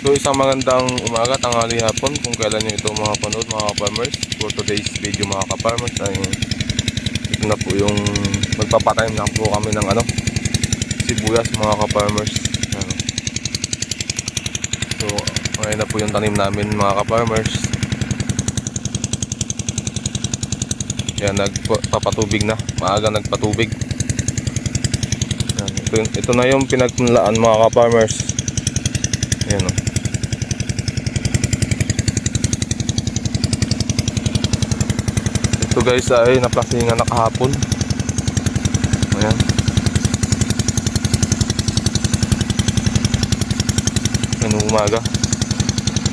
So isang magandang umaga, tanghali hapon kung kailan nyo ito mga panood mga ka-farmers. For today's video mga ka-farmers ay ito na po yung magpapatanim na po kami ng ano sibuyas mga ka-farmers. So ngayon na po yung tanim namin mga ka-farmers. Yan, nagpapatubig na. Maaga nagpatubig. Ito, ito na yung pinagpunlaan mga ka-farmers. Ayan o. Ito guys ay naplasingan na kahapon. Ayan. Ano umaga.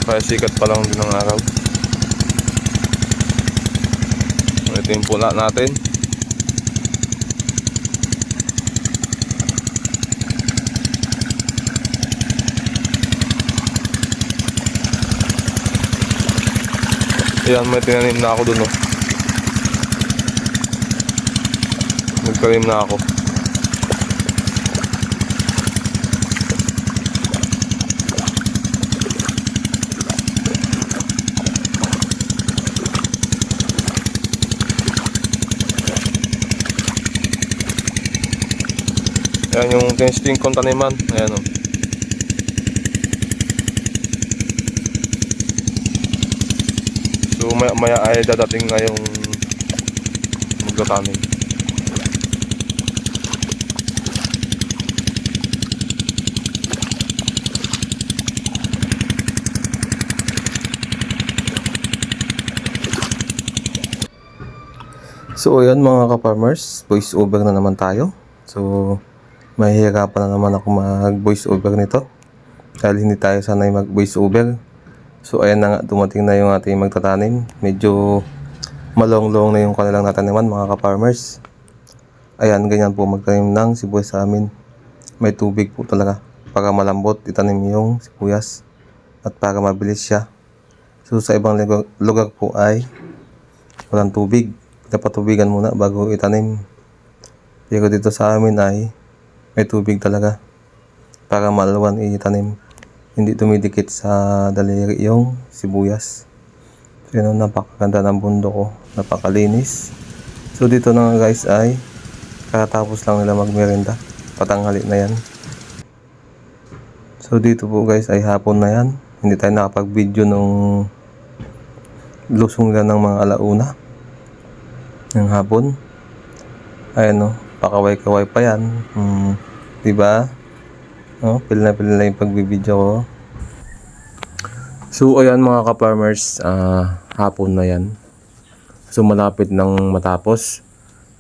Kaya sikat pa lang din ng araw. Ito yung pula natin. Ayan, may tinanim na ako dun, oh. Nagtanim na ako. Ayan yung testing kong taniman. Ayan, oh. So maya, maya ay dadating na yung magtatanim. So ayan mga ka-farmers, voice over na naman tayo. So mahihirapan na naman ako mag voice over nito. Dahil hindi tayo sanay mag voice over. So ayan na nga, dumating na yung ating magtatanim. Medyo malong-long na yung kanilang nataniman mga ka-farmers. Ayan, ganyan po magtanim ng sibuyas sa amin. May tubig po talaga para malambot itanim yung sibuyas at para mabilis siya. So sa ibang lugar po ay walang tubig. Pinapatubigan muna bago itanim. Pero dito sa amin ay may tubig talaga para malawan itanim hindi dumidikit sa daliri yung sibuyas. So yun, napakaganda ng bundok ko. Napakalinis. So dito na nga guys ay kakatapos lang nila magmerenda. Patanghali na yan. So dito po guys ay hapon na yan. Hindi tayo nakapag-video nung lusong nila ng mga alauna. Ng hapon. Ayan no, pakaway-kaway pa yan. Hmm, diba? Oh, pil na pil na yung pagbibideo ko. So, ayan mga ka-farmers, ah, hapon na yan. So, malapit nang matapos.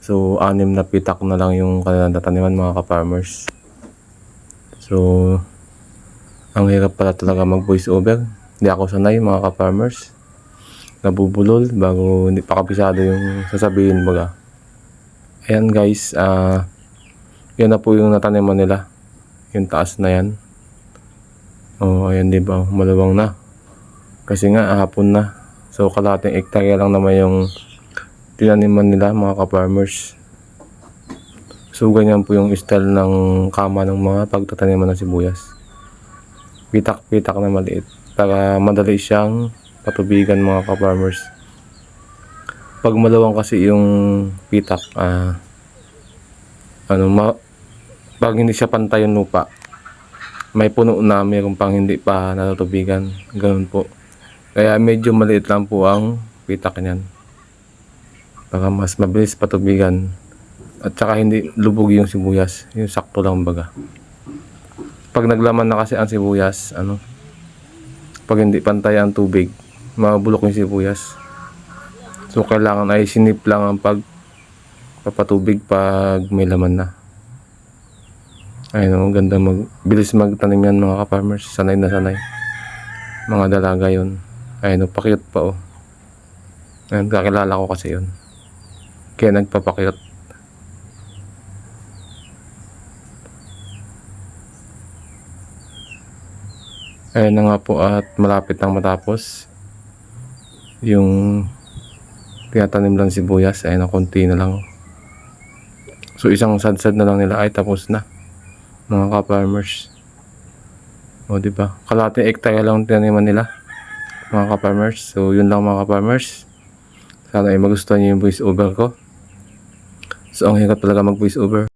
So, anim na pitak na lang yung kanilang tataniman mga ka-farmers. So, ang hirap pala talaga mag voice over. Hindi ako sanay mga ka-farmers. Nabubulol bago hindi pa kabisado yung sasabihin baga. Ayan guys, ah, yan na po yung nataniman nila. Yung taas na yan. Oh ayan di ba? Maluwang na. Kasi nga hapon na. So kalating hektarya lang naman yung tinaniman nila mga ka-farmers. So ganyan po yung style ng kama ng mga pagtataniman ng sibuyas. Pitak-pitak na maliit para madali siyang patubigan mga ka-farmers pag maluwang kasi yung pitak ah ano ma pag hindi siya pantay yung lupa, may puno na mayroon pang hindi pa natutubigan. Ganun po. Kaya medyo maliit lang po ang pitak niyan. Baka mas mabilis patubigan. At saka hindi lubog yung sibuyas. Yung sakto lang baga. Pag naglaman na kasi ang sibuyas, ano, pag hindi pantay ang tubig, mabulok yung sibuyas. So, kailangan ay sinip lang ang pag papatubig pag may laman na. Ayun, ang ganda mag bilis magtanim yan mga ka-farmers. Sanay na sanay. Mga dalaga yun. Ayun, oh, pakyot pa oh. Ayun, kakilala ko kasi yun. Kaya nagpapakyot. Ayun na nga po at malapit nang matapos. Yung tinatanim lang sibuyas. Ayun na, konti na lang. So isang sadsad na lang nila ay tapos na mga ka-farmers. O, di ba? Kalating hectare lang tiniman nila, mga ka-farmers. So, yun lang mga ka-farmers. Sana ay magustuhan niyo yung voice over ko. So, ang hirap talaga mag voice over.